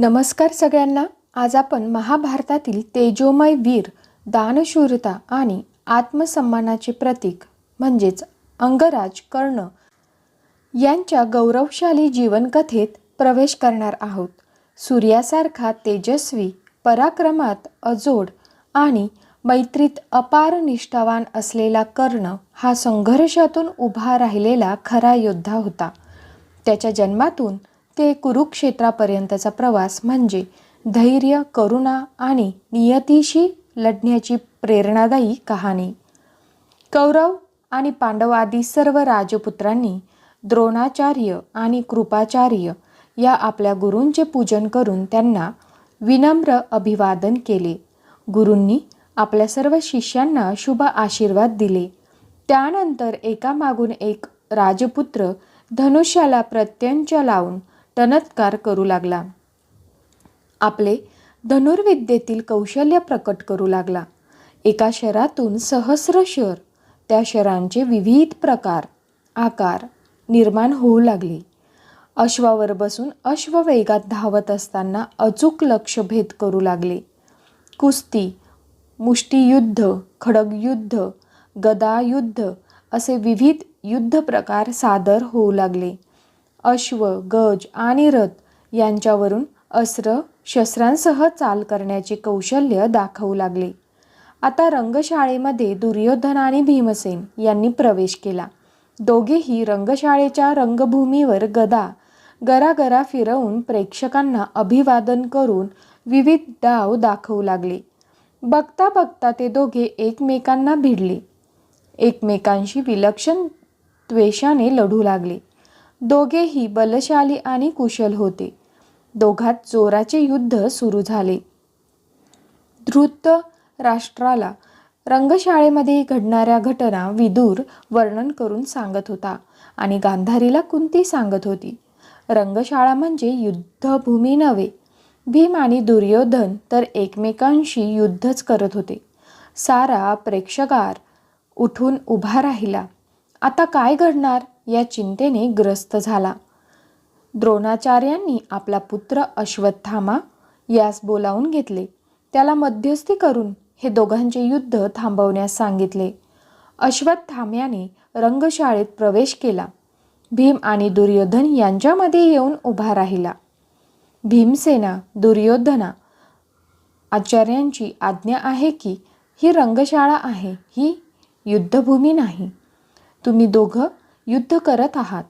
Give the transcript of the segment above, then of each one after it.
नमस्कार सगळ्यांना. आज आपण महाभारतातील तेजोमय वीर दानशूरता आणि आत्मसन्मानाचे प्रतीक म्हणजेच अंगराज कर्ण यांच्या गौरवशाली जीवनकथेत प्रवेश करणार आहोत. सूर्यासारखा तेजस्वी पराक्रमात अजोड आणि मैत्रीत अपार निष्ठावान असलेला कर्ण हा संघर्षातून उभा राहिलेला खरा योद्धा होता. त्याच्या जन्मातून ते कुरुक्षेत्रापर्यंतचा प्रवास म्हणजे धैर्य करुणा आणि नियतीशी लढण्याची प्रेरणादायी कहाणी. कौरव आणि पांडव आदी सर्व राजपुत्रांनी द्रोणाचार्य आणि कृपाचार्य या आपल्या गुरूंचे पूजन करून त्यांना विनम्र अभिवादन केले. गुरूंनी आपल्या सर्व शिष्यांना शुभ आशीर्वाद दिले. त्यानंतर एकामागून एक राजपुत्र धनुष्याला प्रत्यंच लावून टनत्कार करू लागला. आपले धनुर्विद्येतील कौशल्य प्रकट करू लागला. एका शरातून सहस्र शर त्या शरांचे विविध प्रकार आकार निर्माण होऊ लागले. अश्वावर बसून अश्ववेगात धावत असताना अचूक लक्षभेद करू लागले. कुस्ती मुष्टियुद्ध खडगयुद्ध गदायुद्ध असे विविध युद्ध प्रकार सादर होऊ लागले. अश्व गज आणि रथ यांच्यावरून अस्त्र शस्त्रांसह चाल करण्याचे कौशल्य दाखवू लागले. आता रंगशाळेमध्ये दुर्योधन आणि भीमसेन यांनी प्रवेश केला. दोघेही रंगशाळेच्या रंगभूमीवर गदा गरागरा फिरवून प्रेक्षकांना अभिवादन करून विविध डाव दाखवू लागले. बघता बघता ते दोघे एकमेकांना भिडले. एकमेकांशी विलक्षण द्वेषाने लढू लागले. दोघेही बलशाली आणि कुशल होते. दोघात जोराचे युद्ध सुरू झाले. धृत राष्ट्राला रंगशाळेमध्ये घडणाऱ्या घटना विदूर वर्णन करून सांगत होता आणि गांधारीला कुंती सांगत होती. रंगशाळा म्हणजे युद्धभूमी नव्हे. भीम आणि दुर्योधन तर एकमेकांशी युद्धच करत होते. सारा प्रेक्षकार उठून उभा राहिला. आता काय घडणार? या चिंतेने ग्रस्त झाला. द्रोणाचार्यांनी आपला पुत्र अश्वत्थामा यास बोलावून घेतले. त्याला मध्यस्थी करून हे दोघांचे युद्ध थांबवण्यास सांगितले. अश्वत्थाम्याने रंगशाळेत प्रवेश केला. भीम आणि दुर्योधन यांच्यामध्ये येऊन उभा राहिला. भीमसेना दुर्योधना आचार्यांची आज्ञा आहे की ही रंगशाळा आहे ही युद्धभूमी नाही. तुम्ही दोघं युद्ध करत आहात.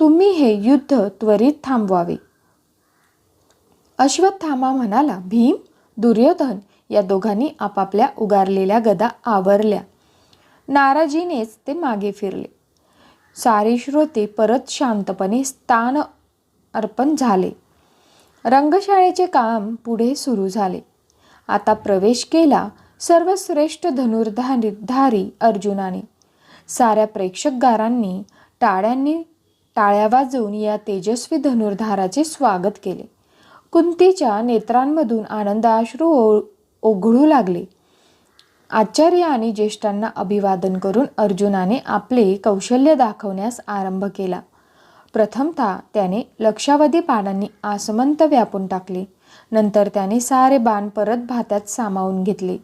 तुम्ही हे युद्ध त्वरित थांबवावे. अश्वत्थामा म्हणाला भीम दुर्योधन या दोघांनी आपापल्या उगारलेल्या गदा आवरल्या. नाराजीनेच ते मागे फिरले. सारे श्रोते परत शांतपणे स्थान अर्पण झाले. रंगशाळेचे काम पुढे सुरू झाले. आता प्रवेश केला सर्वश्रेष्ठ धनुर्धारी धारी अर्जुनाने. साऱ्या प्रेक्षकगारांनी टाळ्यांनी टाळ्या वाजवून या तेजस्वी धनुर्धाराचे स्वागत केले. कुंतीच्या नेत्रांमधून आनंदाश्रू ओ ओघळू लागले. आचार्य आणि ज्येष्ठांना अभिवादन करून अर्जुनाने आपले कौशल्य दाखवण्यास आरंभ केला. प्रथमतः त्याने लक्षावधी पानांनी आसमंत व्यापून टाकले. नंतर त्याने सारे बाण परत भात्यात सामावून घेतले.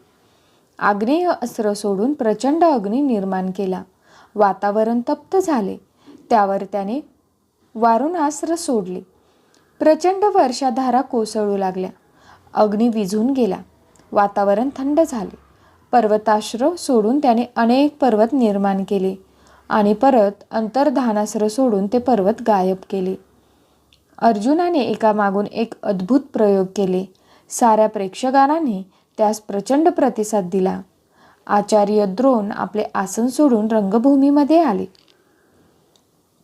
आग्नेय अस्त्र सोडून प्रचंड अग्नी निर्माण केला. वातावरण तप्त झाले. त्यावर त्याने वारुणास्त्र सोडले. प्रचंड वर्षाधारा कोसळू लागल्या. अग्नी विझून गेला. वातावरण थंड झाले. पर्वताश्र सोडून त्याने अनेक पर्वत निर्माण केले आणि परत अंतर्धानास्त्र सोडून ते पर्वत गायब केले. अर्जुनाने एकामागून एक अद्भुत प्रयोग केले. साऱ्या प्रेक्षकांनी त्यास प्रचंड प्रतिसाद दिला. आचार्य द्रोण आपले आसन सोडून रंगभूमीमध्ये आले.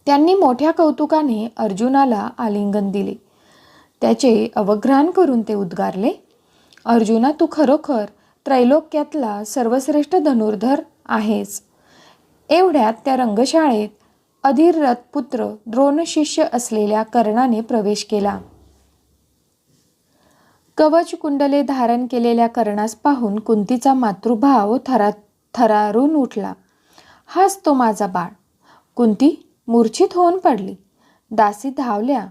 त्यांनी मोठ्या कौतुकाने अर्जुनाला आलिंगन दिले. त्याचे अवघ्राण करून ते उद्गारले अर्जुना तू खरोखर त्रैलोक्यातला सर्वश्रेष्ठ धनुर्धर आहेस. एवढ्यात त्या रंगशाळेत अधिरथ पुत्र द्रोणशिष्य असलेल्या कर्णाने प्रवेश केला. कवच कुंडले धारण केलेल्या कर्णास पाहून कुंतीचा मातृभाव थरा थरारून उठला. हाच तो माझा बाळ. कुंती मूर्छित होऊन पडली. दासी धावल्या.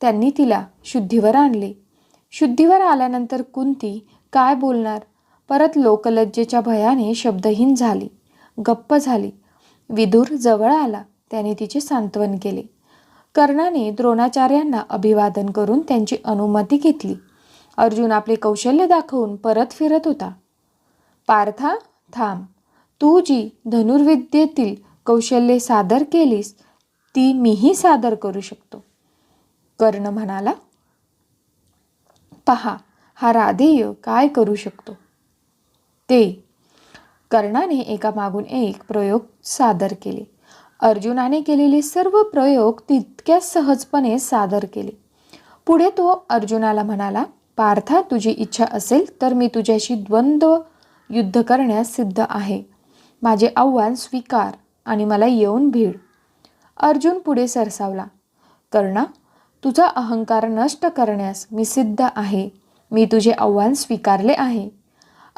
त्यांनी तिला शुद्धीवर आणले. शुद्धीवर आल्यानंतर कुंती काय बोलणार? परत लोकलज्जेच्या भयाने शब्दहीन झाली. गप्प झाली. विदूर जवळ आला. त्याने तिचे सांत्वन केले. कर्णाने द्रोणाचार्यांना अभिवादन करून त्यांची अनुमती घेतली. अर्जुन आपले कौशल्य दाखवून परत फिरत होता. पार्था थांब. तू जी धनुर्विद्येतील कौशल्ये सादर केलीस ती मीही सादर करू शकतो. कर्ण म्हणाला पहा हा राधेय काय करू शकतो? ते. कर्णाने एका मागून एक प्रयोग सादर केले. अर्जुनाने केलेले सर्व प्रयोग तितक्याच सहजपणे सादर केले. पुढे तो अर्जुनाला म्हणाला पार्था तुझी इच्छा असेल तर मी तुझ्याशी द्वंद्व युद्ध करण्यास सिद्ध आहे. माझे आव्हान स्वीकार आणि मला येऊन भीड अर्जुन पुढे सरसावला. कर्णा तुझा अहंकार नष्ट करण्यास मी सिद्ध आहे. मी तुझे आव्हान स्वीकारले आहे.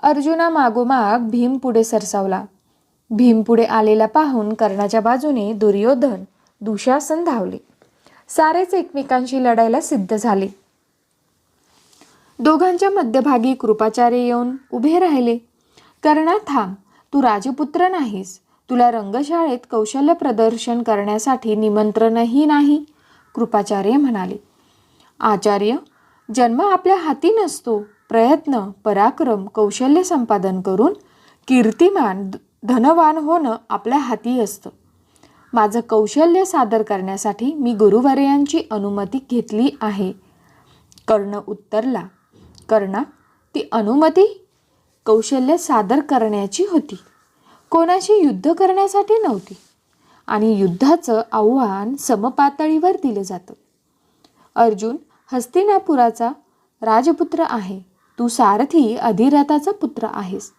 अर्जुना मागोमाग भीम पुढे सरसावला. भीम पुढे आलेला पाहून कर्णाच्या बाजूने दुर्योधन दुशासन धावले. सारेच एकमेकांशी लढायला सिद्ध झाले. दोघांच्या मध्यभागी कृपाचार्य येऊन उभे राहिले. कर्णा थांब. तू राजपुत्र नाहीस. तुला रंगशाळेत कौशल्य प्रदर्शन करण्यासाठी निमंत्रणही नाही कृपाचार्य म्हणाले. आचार्य जन्म आपल्या हाती नसतो. प्रयत्न पराक्रम कौशल्य संपादन करून कीर्तिमान धनवान होणं आपल्या हाती असतं. माझं कौशल्य सादर करण्यासाठी मी गुरुवर्यांची अनुमती घेतली आहे. कर्ण उत्तरला कर्णा ती अनुमती कौशल्य सादर करण्याची होती. कोणाशी युद्ध करण्यासाठी नव्हती आणि युद्धाचं आव्हान समपातळीवर दिलं जातं. अर्जुन हस्तिनापुराचा राजपुत्र आहे. तू सारथी अधिरथाचा पुत्र आहेस.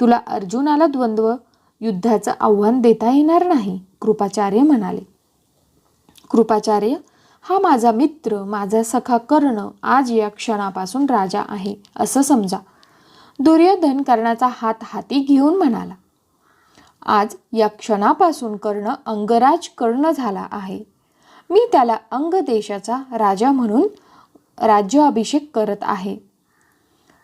तुला अर्जुनाला द्वंद्व युद्धाचं आव्हान देता येणार नाही कृपाचार्य म्हणाले. कृपाचार्य हा माझा मित्र माझा सखा कर्ण आज या क्षणापासून राजा आहे असं समजा. दुर्योधन कर्णाचा हात हाती घेऊन म्हणाला आज या क्षणापासून कर्ण अंगराज कर्ण झाला आहे. मी त्याला अंग देशाचा राजा म्हणून राज्याभिषेक करत आहे.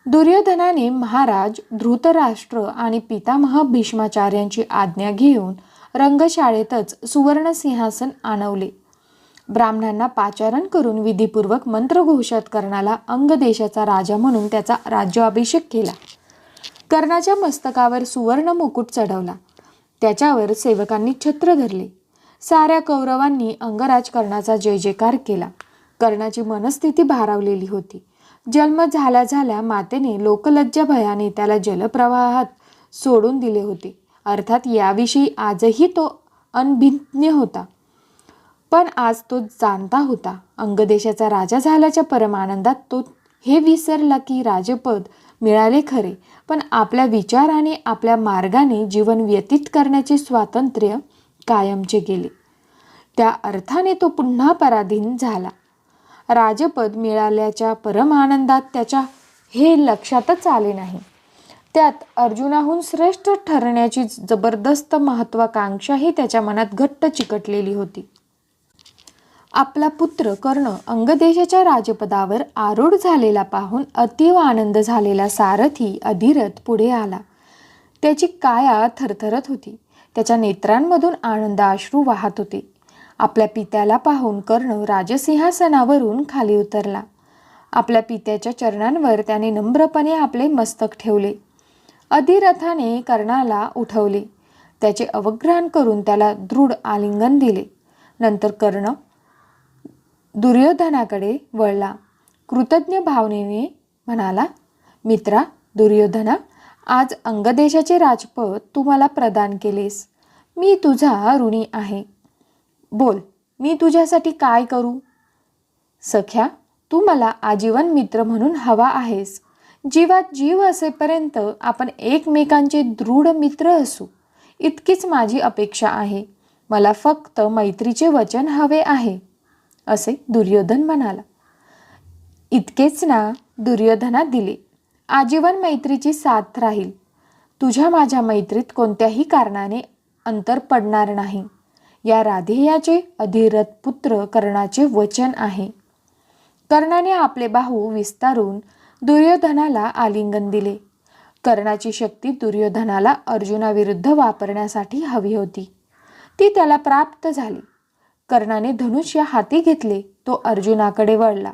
दुर्योधनाने महाराज धृतराष्ट्र आणि पितामह भीष्माचार्यांची आज्ञा घेऊन रंगशाळेतच सुवर्णसिंहासन आणवले ब्राह्मणांना पाचारण करून विधीपूर्वक मंत्रघोषात कर्णाला अंग देशाचा राजा म्हणून त्याचा राज्याभिषेक केला. कर्णाच्या मस्तकावर सुवर्ण मुकुट चढवला. त्याच्यावर सेवकांनी छत्र धरले. साऱ्या कौरवांनी अंगराज कर्णाचा जय जयकार केला. कर्णाची मनस्थिती भारावलेली होती. जन्म झाल्या झाल्या मातेने लोकलज्जा भयाने त्याला जलप्रवाहात सोडून दिले होते. अर्थात याविषयी आजही तो अनभिज्ञ होता. पण आज तो जाणता होता. अंगदेशाचा राजा झाल्याच्या परमानंदात तो हे विसरला की राजपद मिळाले खरे. पण आपल्या विचाराने आपल्या मार्गाने जीवन व्यतीत करण्याचे स्वातंत्र्य कायमचे गेले. त्या अर्थाने तो पुन्हा पराधीन झाला. राजपद मिळाल्याच्या परमानंदात त्याच्या हे लक्षातच आले नाही. त्यात अर्जुनाहून श्रेष्ठ ठरण्याची जबरदस्त महत्त्वाकांक्षाही त्याच्या मनात घट्ट चिकटलेली होती. आपला पुत्र कर्ण अंगदेशाच्या राजपदावर आरूढ झालेला पाहून अतीव आनंद झालेला सारथी अधिरथ पुढे आला. त्याची काया थरथरत होती. त्याच्या नेत्रांमधून आनंदाश्रू वाहत होते. आपल्या पित्याला पाहून कर्ण राजसिंहासनावरून खाली उतरला. आपल्या पित्याच्या चरणांवर त्याने नम्रपणे आपले मस्तक ठेवले. अधिरथाने कर्णाला उठवले. त्याचे अवग्रहण करून त्याला दृढ आलिंगन दिले. नंतर कर्ण दुर्योधनाकडे वळला. कृतज्ञ भावनेने म्हणाला मित्रा दुर्योधना आज अंगदेशाचे राजपद तू मला प्रदान केलेस. मी तुझा ऋणी आहे. बोल मी तुझ्यासाठी काय करू? सख्या तू मला आजीवन मित्र म्हणून हवा आहेस. जीवात जीव असेपर्यंत आपण एकमेकांचे दृढ मित्र असू. इतकीच माझी अपेक्षा आहे. मला फक्त मैत्रीचे वचन हवे आहे. असे दुर्योधन म्हणाला. इतकेच ना दुर्योधना दिले. आजीवन मैत्रीची साथ राहील. तुझ्या माझ्या मैत्रीत कोणत्याही कारणाने अंतर पडणार नाही. या राधेयाचे अधिरथ पुत्र कर्णाचे वचन आहे. कर्णाने आपले बाहू विस्तारून दुर्योधनाला आलिंगन दिले. कर्णाची शक्ती दुर्योधनाला अर्जुनाविरुद्ध वापरण्यासाठी हवी होती. ती त्याला प्राप्त झाली. कर्णाने धनुष्य हाती घेतले. तो अर्जुनाकडे वळला.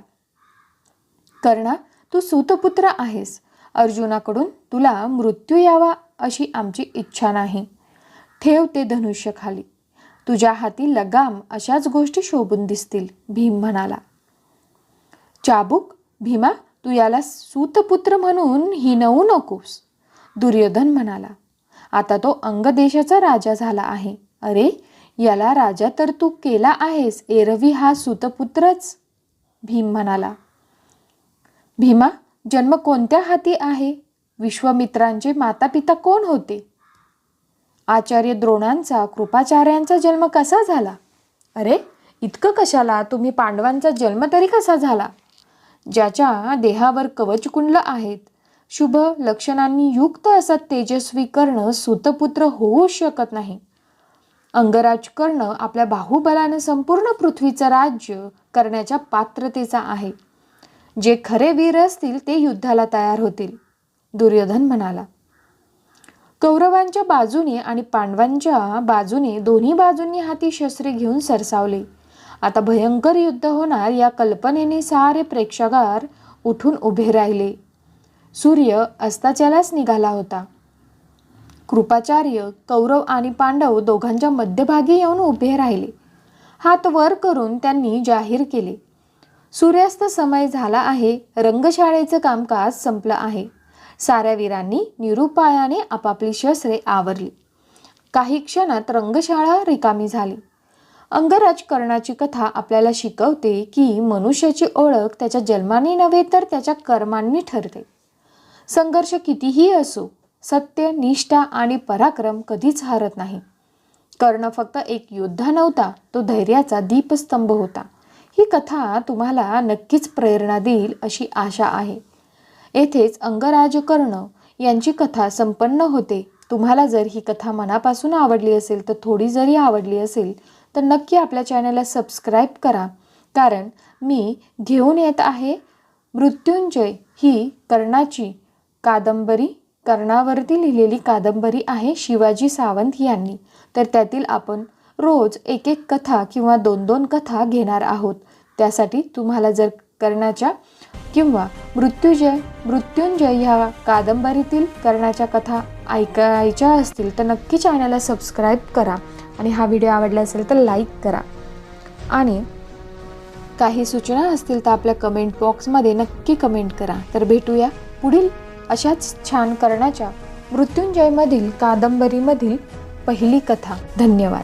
कर्णा तू सुतपुत्र आहेस. अर्जुनाकडून तुला मृत्यू यावा अशी आमची इच्छा नाही. ठेव ते धनुष्य खाली तुझ्या हाती लगाम अशाच गोष्टी शोभून दिसतील भीम म्हणाला. चाबूक भीमा तू याला सूतपुत्र म्हणून हिनवू नकोस दुर्योधन म्हणाला. आता तो अंगदेशाचा राजा झाला आहे. अरे याला राजा तर तू केला आहेस एरवी हा सुतपुत्रच. भीम म्हणाला भीमा जन्म कोणत्या हाती आहे? विश्वमित्रांचे माता पिता कोण होते? आचार्य द्रोणांचा कृपाचार्यांचा जन्म कसा झाला? अरे इतकं कशाला? तुम्ही पांडवांचा जन्म तरी कसा झाला? ज्याच्या देहावर कवच कुंडलं आहेत. शुभ लक्षणांनी युक्त असं तेजस्वी कर्ण सुतपुत्र होऊ शकत नाही. अंगराज कर्ण आपल्या बाहुबलानं संपूर्ण पृथ्वीचं राज्य करण्याच्या पात्रतेचा आहे. जे खरे वीर असतील ते युद्धाला तयार होतील दुर्योधन म्हणाला. कौरवांच्या बाजूने आणि पांडवांच्या बाजूने दोन्ही बाजूंनी हाती शस्त्रे घेऊन सरसावले. आता भयंकर युद्ध होणार या कल्पनेने सारे प्रेक्षागार उठून उभे राहिले. सूर्य अस्ताच्यालाच निघाला होता. कृपाचार्य कौरव आणि पांडव दोघांच्या मध्यभागी येऊन उभे राहिले. हात वर करून त्यांनी जाहीर केले. सूर्यास्त समय झाला आहे. रंगशाळेचं कामकाज संपलं आहे. साऱ्या वीरांनी निरुपायाने आपापली शस्त्रे आवरली. काही क्षणात रंगशाळा रिकामी झाली. अंगराज कर्णाची कथा आपल्याला शिकवते की मनुष्याची ओळख त्याच्या जन्माने नव्हे तर त्याच्या कर्मांनी ठरते. संघर्ष कितीही असो सत्य निष्ठा आणि पराक्रम कधीच हारत नाही. कर्ण फक्त एक योद्धा नव्हता तो धैर्याचा दीपस्तंभ होता. ही कथा तुम्हाला नक्कीच प्रेरणा देईल अशी आशा आहे. येथेच अंगराज कर्ण यांची कथा संपन्न होते. तुम्हाला जर ही कथा मनापासून आवडली असेल तर थोडी जरी आवडली असेल तर नक्की आपल्या चॅनलला सबस्क्राईब करा. कारण मी घेऊन येत आहे मृत्युंजय ही कर्णाची कादंबरी. कर्णावरती लिहिलेली कादंबरी आहे शिवाजी सावंत यांनी. तर त्यातील आपण रोज एक एक कथा किंवा दोन दोन कथा घेणार आहोत. त्यासाठी तुम्हाला जर कर्णाच्या किंवा मृत्युजय मृत्युंजय ह्या कादंबरीतील कर्णाच्या कथा ऐकायच्या असतील तर नक्की चॅनलला सबस्क्राईब करा आणि हा व्हिडिओ आवडला असेल तर लाईक करा. आणि काही सूचना असतील तर आपल्या कमेंट बॉक्समध्ये नक्की कमेंट करा. तर भेटूया पुढील अशाच छान कर्णाच्या मृत्युंजयमधील कादंबरीमधील पहिली कथा. धन्यवाद.